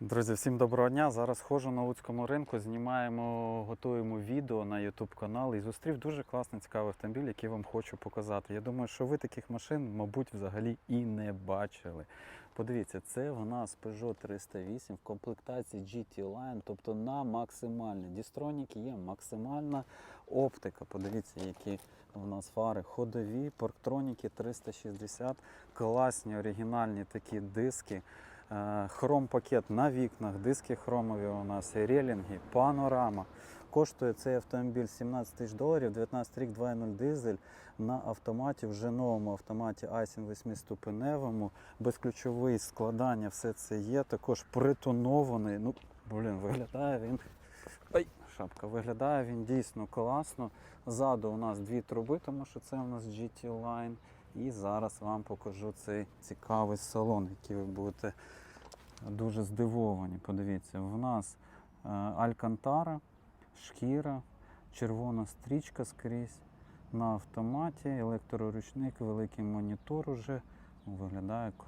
Друзі, всім доброго дня. Зараз ходжу на Луцькому ринку, знімаємо, готуємо відео на YouTube канал і зустрів дуже класний цікавий автомобіль, який вам хочу показати. Я думаю, що ви таких машин, мабуть, взагалі і не бачили. Подивіться, це в нас Peugeot 308 в комплектації GT Line, тобто на максимальній. Дістроніки є максимальна оптика. Подивіться, які в нас фари ходові, парктроніки 360, класні оригінальні такі диски. Е, Хром-пакет на вікнах, диски хромові у нас, релінги, панорама. Коштує цей автомобіль 17 тисяч доларів, 19 рік 2.0 дизель на автоматі, вже новому автоматі Айсін 8-ступеневому, безключовий складання, все це є. Також притонований. Ну, блін, виглядає він. Ай, шапка, виглядає він дійсно класно. Ззаду у нас дві труби, тому що це у нас GT Line. І зараз вам покажу цей цікавий салон, який ви будете дуже здивовані. Подивіться, в нас е, Алькантара, шкіра, червона стрічка скрізь на автоматі, електроручник, великий монітор уже виглядає круто.